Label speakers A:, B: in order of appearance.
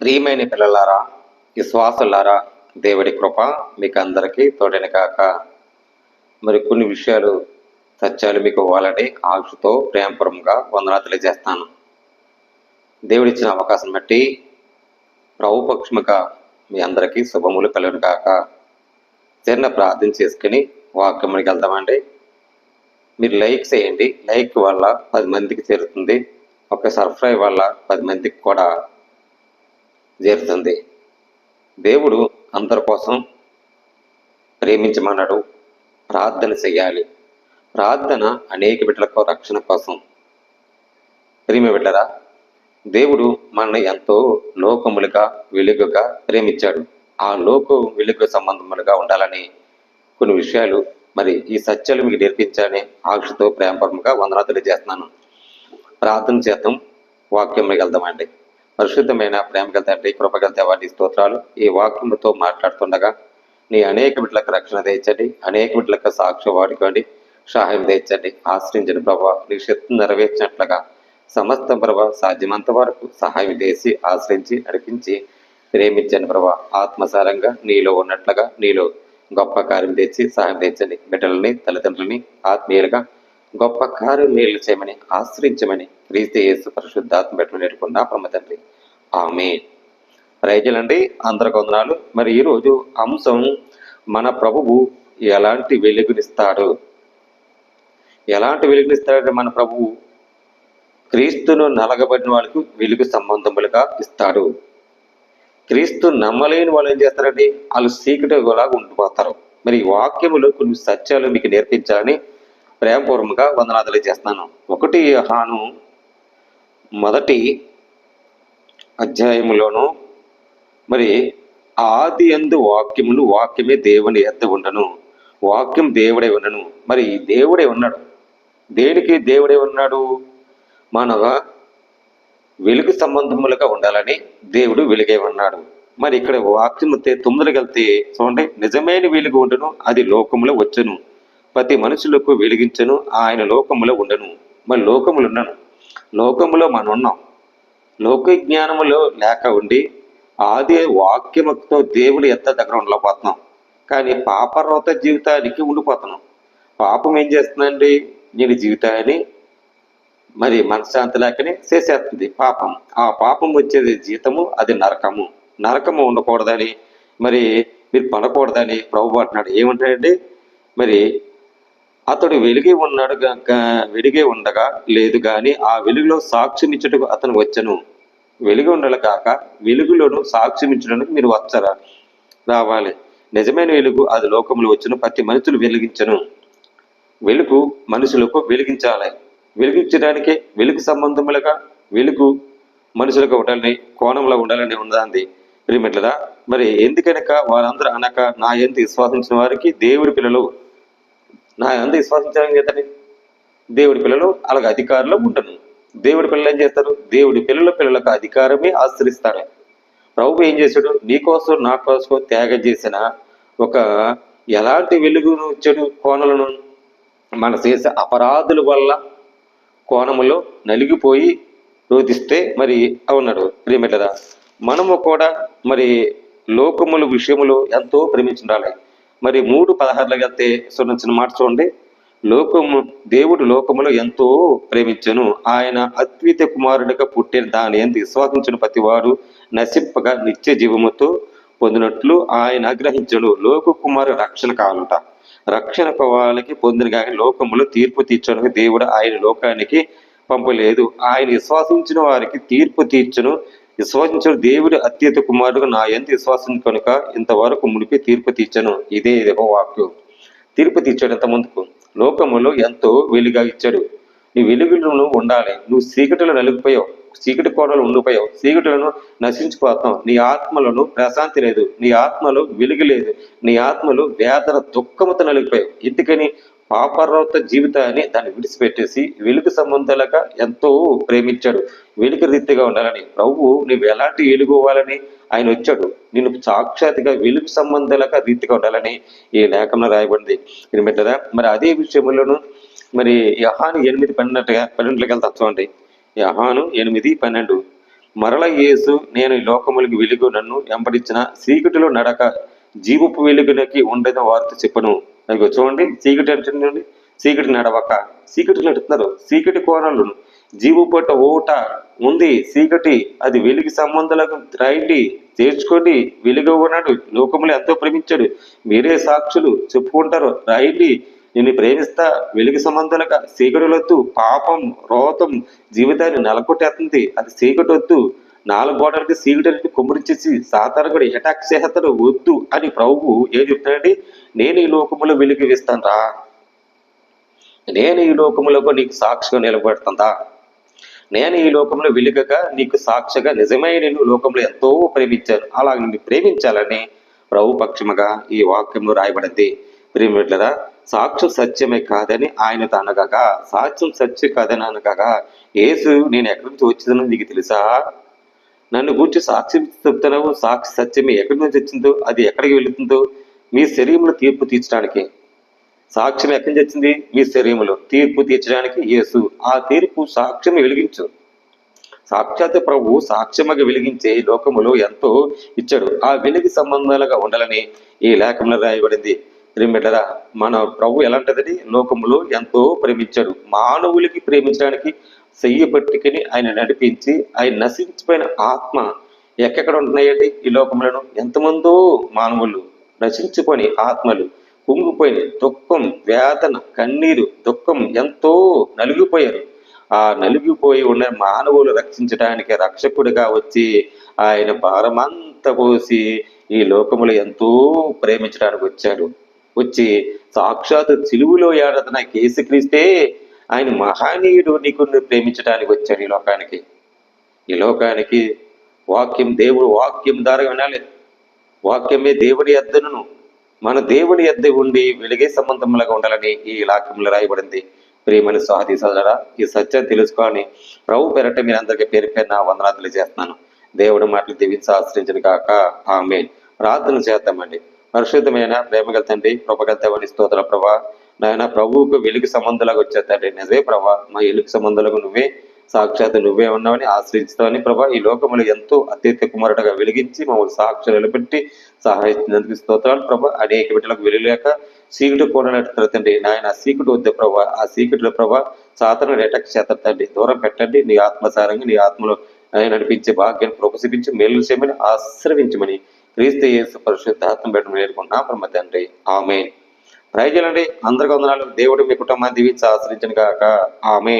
A: ప్రియమైన పిల్లలారా విశ్వాసులారా దేవుడి కృప మీకు అందరికీ తోడని కాక మరి కొన్ని విషయాలు సత్యాలు మీకు ఇవ్వాలని ఆశతో ప్రేమపురంగా వందనా తెలియజేస్తాను. దేవుడిచ్చిన అవకాశం బట్టి ప్రభుపక్షముగా మీ అందరికీ శుభములు కలుగును కాక చిన్న ప్రార్థన చేసుకుని వాక్యమునికి వెళ్దామండి. మీరు లైక్ చేయండి. లైక్ వల్ల పది మందికి చేరుతుంది. ఒక సబ్స్క్రైబ్ వల్ల పది మందికి కూడా చేరుతుంది దేవుడు అందరి కోసం ప్రేమించమన్నాడు. ప్రార్థన చేయాలి. ప్రార్థన అనేక బిడ్డలకు రక్షణ కోసం. ప్రేమ బిడ్డరా దేవుడు మనల్ని ఎంతో లోకములుగా వెలుగుగా ప్రేమించాడు. ఆ లోక వెలుగు సంబంధములుగా ఉండాలని కొన్ని విషయాలు మరి ఈ సత్యాలు మీకు నేర్పించాలని ఆశతో ప్రేమపరంగా వందనాలు తెలియజేస్తున్నాను. ప్రార్థన చేద్దాం వాక్యం వెళ్దామండి పరిశుద్ధమైన ప్రేమగల తండ్రి కృపగల దేవాన్ని స్తోత్రాలు. ఈ వాక్యముతో మాట్లాడుతుండగా నీ అనేక బిడ్డలకు రక్షణ తెచ్చండి అనేక బిడ్డలకు సాక్ష్యం వాడుకోండి సహాయం తెచ్చండి ఆశ్రయించిన ప్రభావ నీ శక్తి నెరవేర్చినట్లుగా సమస్త ప్రభా సాధ్యమంత వరకు సహాయం చేసి ఆశ్రయించి నడిపించి ప్రేమించండి ప్రభా. ఆత్మసారంగా నీలో ఉన్నట్లుగా నీలో గొప్ప కార్యం తెచ్చి సహాయం తెచ్చండి. బిడ్డలని తల్లిదండ్రులని ఆత్మీయులుగా గొప్ప కార్యం మేలు చేయమని ఆశ్రయించమని క్రీస్తు యేసు పరిశుద్ధాత్మ పెట్టమని నేర్చుకున్నా ప్రమ తండ్రి. ఆమె రైతులండి అందరికి వందనాలు. మరి ఈరోజు అంశం మన ప్రభువు ఎలాంటి వెలుగునిస్తాడు? ఎలాంటి వెలుగునిస్తాడు మన ప్రభువు క్రీస్తును నలగబడిన వాళ్ళకు వెలుగు సంబంధములుగా ఇస్తాడు. క్రీస్తు నమ్మలేని వాళ్ళు ఏం చేస్తారండి వాళ్ళు సీక్రెట్గా ఉండిపోతారు. మరి వాక్యములు కొన్ని సత్యాలు మీకు నేర్పించాలని ప్రేమపూర్వకంగా వందనాదులు చేస్తాను ఒకటి హాను మొదటి అధ్యాయములోను మరి ఆది ఎందు వాక్యములు వాక్యమే దేవుని ఎద్ద ఉండను. వాక్యం దేవుడే ఉండను మరి దేవుడే ఉన్నాడు. దేనికి దేవుడే ఉన్నాడు? మానవ వెలుగు సంబంధములుగా ఉండాలని దేవుడు వెలుగే ఉన్నాడు. మరి ఇక్కడ వాక్యం తొమ్మిదికి వెళ్తే చూడండి నిజమైన వెలుగు ఉండను అది లోకములో వచ్చును. ప్రతి మనుషులకు వెలిగించను ఆయన లోకములో ఉండను. మరి లోకములు ఉండను. లోకములో మనం ఉన్నాం లోక జ్ఞానములో లేక ఉండి ఆది వాక్యముతో దేవుడు ఎంత దగ్గర ఉండలేకపోతున్నాం. కానీ పాపరోత జీవితానికి ఉండిపోతున్నాం. పాపం ఏం చేస్తుందండి? నేను జీవితాన్ని మరి మనశ్శాంతి లేకనే చేసేస్తుంది పాపం. ఆ పాపం వచ్చేది జీతము అది నరకము. నరకము ఉండకూడదని మరి మీరు పడకూడదని ప్రభు అంటున్నాడు. ఏమంటాడండి? మరి అతడు వెలిగి ఉన్నాడు వెలిగి ఉండగా లేదు కానీ ఆ వెలుగులో సాక్ష్యమిచ్చుటకు అతను వచ్చను. వెలుగు ఉండాలి కాక వెలుగులోను సాక్ష్యమించడానికి మీరు వచ్చరా? రావాలి. నిజమైన వెలుగు అది లోకములు వచ్చును ప్రతి మనుషులు వెలిగించను. వెలుగు మనుషులకు వెలిగించాలి. వెలిగించడానికి వెలుగు సంబంధములుగా వెలుగు మనుషులకు ఉండాలని కోణంలో ఉండాలని ఉన్నదాంది ప్రియమిట్లదా మరి ఎందుకనక వారందరూ అనక నా ఎంత విశ్వాసించిన వారికి దేవుడి పిల్లలు నా ఎంత విశ్వాసించడం చేతని? దేవుడి పిల్లలు అలాగే అధికారులు ఉండను దేవుడి పిల్లలు ఏం చేస్తారు? దేవుడి పిల్లల పిల్లలకు అధికారమే ఆశ్రయిస్తాడు. ప్రభు ఏం చేశాడు? నీకోసం నా కోసం త్యాగం చేసిన ఒక ఎలాంటి వెలుగును చెడు కోణలను మన చేసే అపరాధుల వల్ల కోణములో నలిగిపోయి రోధిస్తే మరి అవున్నాడు ప్రియమిట్లదా మనము కూడా మరి లోకముల విషయములో ఎంతో ప్రేమించుండాలి. మరి మూడు పదహారులకు వెళ్తే సున్నించిన మాట చూడండి. లోకము దేవుడు లోకములో ఎంతో ప్రేమించను. ఆయన అద్విత కుమారుడిగా పుట్టిన దాని ఎంత విశ్వాసించిన ప్రతివాడు నశింపగా నిత్య జీవముతో పొందినట్లు ఆయన ఆగ్రహించడు లోక కుమారు రక్షణ కావాలంట రక్షణ వాళ్ళకి పొందిన కానీ లోకములో తీర్పు తీర్చడానికి దేవుడు ఆయన లోకానికి పంపలేదు. ఆయన విశ్వాసించిన వారికి తీర్పు తీర్చను. విశ్వసించడు దేవుడు అత్యత కుమారుడు నా ఎంత విశ్వాసం కనుక ఇంతవరకు మునిపి తీర్పు తీర్చను. ఇదే ఇదేమో వాక్యం తీర్పు తీర్చాడు ఇంత ముందుకు. లోకములో ఎంతో వెలుగా ఇచ్చాడు. నీ వెలుగులను ఉండాలి. నువ్వు చీకటిలో నలిగిపోయావు. చీకటి కోడలు ఉండిపోయావు. చీకటిలను నశించిపోతావు. నీ ఆత్మలను ప్రశాంతి లేదు. నీ ఆత్మలో వెలుగు లేదు. నీ ఆత్మలు వేదన దుఃఖముతో నలిగిపోయావు. ఎందుకని పాపరోత జీవితాన్ని దాన్ని విడిచిపెట్టేసి వెలుగు సంబంధాలుగా ఎంతో ప్రేమించాడు. వెలుగు రీతిగా ఉండాలని. ప్రభువు నువ్వు ఎలాంటి వెలుగువ్వాలని ఆయన వచ్చాడు. నేను సాక్షాత్గా వెలుగు సంబంధాలుగా రీతిగా ఉండాలని ఈ లేఖంలో రాయబడింది. ఇది మరి అదే విషయంలోను మరి యహాను ఎనిమిది పన్నెండుగా పన్నెండులోకి వెళ్తా చూడండి. యహాను ఎనిమిది పన్నెండు. మరల యేసు నేను ఈ లోకములకు వెలుగు నన్ను వెంబడించిన చీకటిలో నడక జీవపు వెలుగునకి ఉండదని వార్త చెప్పను. దానికి చూడండి చీకటి అంటే చీకటి నడవక. చీకటిలో అంటున్నారు చీకటి కోరలు. జీవు పట్ట ఓట ఉంది. చీకటి అది వెలుగు సంబంధాలకు రాయండి చేర్చుకోండి వెలుగు ఉన్నాడు. లోకములు ఎంతో ప్రేమించాడు. మీరే సాక్షులు చెప్పుకుంటారు. రాయండి నేను ప్రేమిస్తా వెలుగు సంబంధాలుగా చీకటిలొద్దు పాపం రోతం జీవితాన్ని నెలకొట్టేస్తుంది. అది చీకటి వద్దు. నాలుగు గోడలకి చీకటి కుమ్మరించేసి సాతాను కూడా అటాక్ చేస్తాడు వద్దు అని ప్రభువు ఏం చెప్తాడండి? నేను ఈ లోకములో వెలికి వేస్తానరా రా. నేను ఈ లోకములకు నీకు సాక్షిగా నిలబడుతుందా నేను ఈ లోకంలో వెలుగగా నీకు సాక్షిగా నిజమై నేను లోకంలో ఎంతో ప్రేమించాను. అలా నిన్ను ప్రేమించాలని ప్రభు పక్షముగా ఈ వాక్యంలో రాయబడింది. ప్రేమిట్లరా సాక్ష్యం సత్యమే కాదని ఆయనతో అనగా సాక్ష్యం సత్యం కాదని అనగా ఏసు నేను ఎక్కడి నుంచి వచ్చిందని నీకు తెలుసా? నన్ను గురించి సాక్షి చెప్తున్నావు సాక్షి సత్యమే ఎక్కడి నుంచి వచ్చిందో అది ఎక్కడికి వెళుతుందో మీ శరీరంలో తీర్పు తీర్చడానికి. సాక్ష్యం ఎక్కడి నుంచి వచ్చింది? మీ శరీరంలో తీర్పు తీర్చడానికి యేసు. ఆ తీర్పు సాక్ష్యం వెలిగించు. సాక్షాత్ ప్రభు సాక్ష్యముగా వెలిగించే లోకములో ఎంతో ఇచ్చాడు. ఆ వెలిగి సంబంధాలుగా ఉండాలని ఈ లేఖంలో రాయబడింది. ప్రేమిటరా మన ప్రభు ఎలాంటిదని లోకములో ఎంతో ప్రేమించాడు. మానవులకి ప్రేమించడానికి చెయ్యి పట్టుకుని ఆయన నడిపించి ఆయన నశించిపోయిన ఆత్మ ఎక్కడెక్కడ ఉంటున్నాయండి ఈ లోకములను ఎంతమందో మానవులు నశించిపోయిన ఆత్మలు కుంగిపోయిన దుఃఖం వేదన కన్నీరు దుఃఖం ఎంతో నలిగిపోయారు. ఆ నలిగిపోయి ఉన్న మానవులు రక్షించడానికి రక్షకుడిగా వచ్చి ఆయన భారమంతా పోసి ఈ లోకములు ఎంతో ప్రేమించడానికి వచ్చాడు. వచ్చి సాక్షాత్ చిలువులో ఏడతన కేసుక్రీస్తే ఆయన మహానీయుడు నీకు ప్రేమించడానికి వచ్చాడు ఈ లోకానికి. ఈ లోకానికి వాక్యం దేవుడు వాక్యం ద్వారా వినాలి. వాక్యమే దేవుడి ఎద్దను మన దేవుని ఎద్ద ఉండి వెలిగే సంబంధములుగా ఉండాలని ఈ వాక్యంలో రాయబడింది. ప్రియమని సహది సదరా ఈ సత్యం తెలుసుకొని ప్రభు పెరట మీరు అందరికీ పేరు పేరున నా చేస్తున్నాను. తెలియజేస్తున్నాను దేవుడి మాటలు దీవించి ఆశ్రయించిన కాక ఆమె ప్రార్థన చేద్దామండి. పరిశుద్ధమైన ప్రేమగల తండ్రి కృపగల దేవని స్తోత్ర ప్రభా. నాయన ప్రభువుకు వెలుగు సంబంధాలకు వచ్చే తండ్రి నిజమే ప్రభా. మా వెలుగు సంబంధాలకు నువ్వే సాక్షాత్ నువ్వే ఉన్నావని ఆశ్రయించుతావని ప్రభా. ఈ లోకములు ఎంతో అత్యంత కుమారుడుగా వెలిగించి మమ్మల్ని సాక్షి నిలబెట్టి సహాయించినందుకు స్తోత్రాలు ప్రభా. అనేక బిడ్డలకు వెలుగులేక సీకుడు కూడా తండ్రి నాయన సీకుడు వద్ద ప్రభా. ఆ సీకుడులో ప్రభా సాతను అటాక్ చేతండి దూరం పెట్టండి. నీ ఆత్మసారంగా నీ ఆత్మలో నడిపించే భాగ్యాన్ని ప్రొకసిపించి మేలు చేయమని ఆశ్రవించమని క్రీస్తు యేసు పరిశుద్ధాత్మ పెట్టమని వేడుకుంటున్నాం. బ్రహ్మ తండ్రి. ఆమె ప్రయోజనండి అందరికీ వందనాలు. దేవుడు మీ కుటుంబాన్ని దీవించి ఆశ్రయించను కాక ఆమె